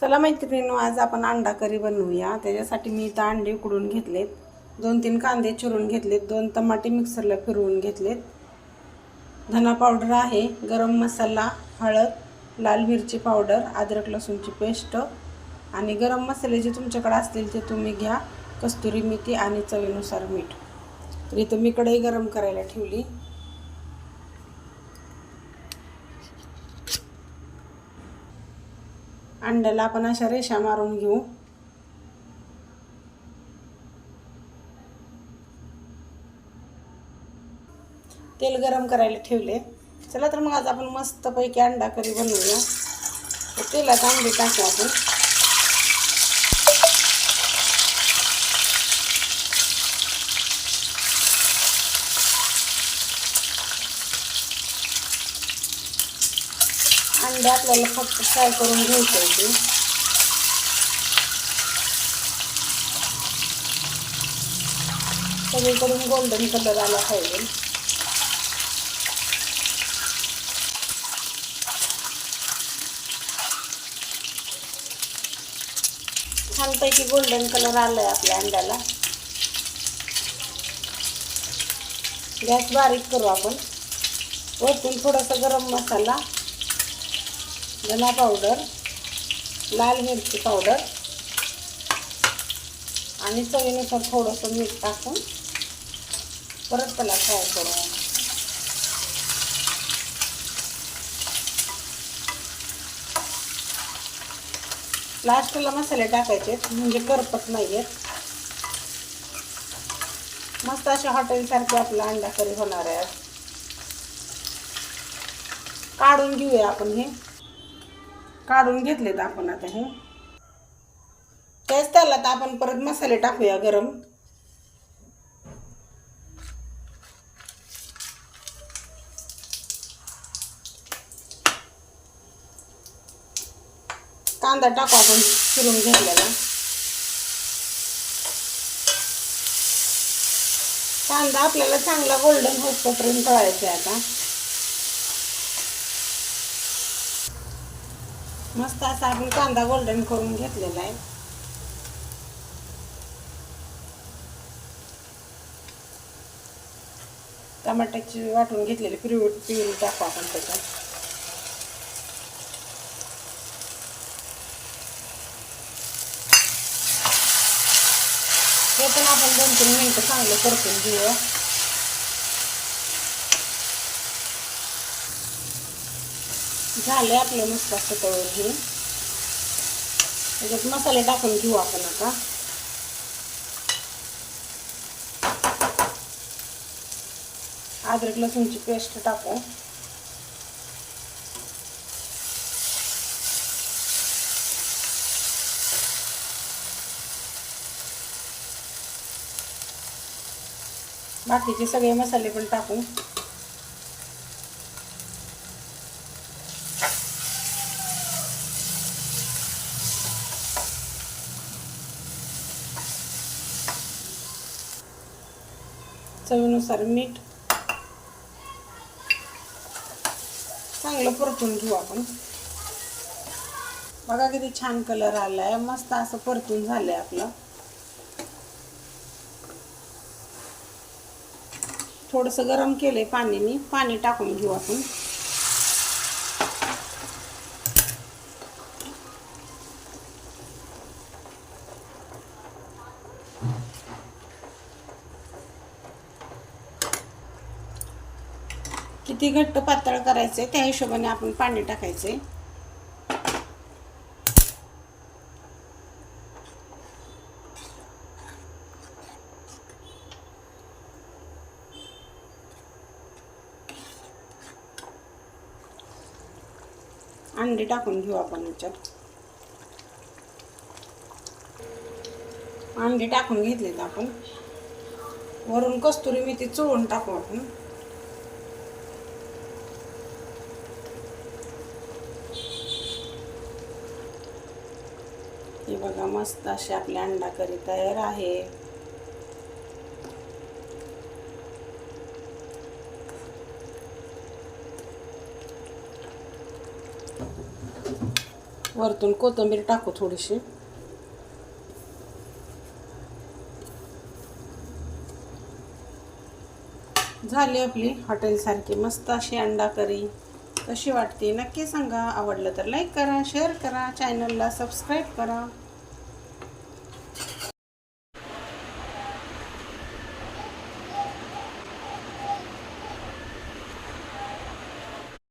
चला मैत्रिणीनो आज आपण अंडा करी बनवूया. त्याच्यासाठी मी इथं अंडे उकडून घेतलेत. दोन तीन कांदे चिरून घेतलेत. दोन टमाटे मिक्सरला फिरवून घेतलेत. धना पावडर आहे गरम मसाला हळद लाल मिरची पावडर अद्रक लसूणची पेस्ट आणि गरम मसाले जे तुमच्याकडे असतील ते तुम्ही घ्या. कस्तुरी मेथी आणि चवीनुसार मीठ. तर इथं मी कढई गरम करायला ठेवली. अंड्याला आपण अशा रेषा मारून घेऊ. तेल गरम करायला ठेवले. चला तर मग आज आपण मस्तपैकी अंडा करी बनवूया. तर तेलात अंडे टाकू आपण. अंडे आपल्याला फक्त फ्राय करून घ्यायचे होते. सगळीकडून गोल्डन कलर आला पाहिजे. छानपैकी गोल्डन कलर आलाय आपल्या अंड्याला. गॅस बारीक करू आपण. वरतून थोडासा गरम मसाला धना पावडर लाल मिरची पावडर आणि चवीनुसार थोडंसं मीठ टाकून परत त्याला फ्राय करू. लास्टला मसाले टाकायचे म्हणजे करपत नाही आहेत. मस्त अशा हॉटेलसारखे आपला अंडा करी होणार आहे काढून घेऊया आपण हे. काढून घेतलेत आपण आता हे. त्याच तर आपण परत मसाले टाकूया गरम. कांदा टाकू आपण चिरून घेतलेला. कांदा आपल्याला चांगला गोल्डन होतपर्यंत तळायचा आहे आता. मस्त असा आपण कांदा गोल्डन करून घेतलेला आहे. टमाट्याची वाटून घेतलेली पिवळी पिवळी टाकू आपण त्याच्यात. हे पण आपण दोन तीन मिनटं चांगलं परतून घेऊया. झाले आपलं मस्त असं तळून घेऊन. त्याच्यात मसाले टाकून घेऊ आपण आता. अद्रक लसूणची पेस्ट टाकू. बाकीचे सगळे मसाले पण टाकू. चवीनुसार मीठ. चांगलं परतून घेऊ आपण. बघा किती छान कलर आलाय. मस्त असं परतून झालंय आपलं. थोडंसं गरम केलंय पाणी मी पाणी टाकून घेऊ आपण. किती घट्ट पातळ करायचं आहे त्या हिशोबाने आपण पाणी टाकायचंय. अंडे टाकून घेऊ आपण याच्यात. अंडे टाकून घेतलेत आपण. वरून कस्तुरी मेथी चोळून टाकू आपण. हे बघा मस्त अशी आपली अंडा करी तयार आहे. वरतून कोथिंबीर टाकू थोडीशी. झाली आपली हॉटेलसारखी मस्त अशी अंडा करी कशी वाटते नक्की सांगा. आवडलं तर लाईक करा शेअर करा चॅनलला सबस्क्राईब करा.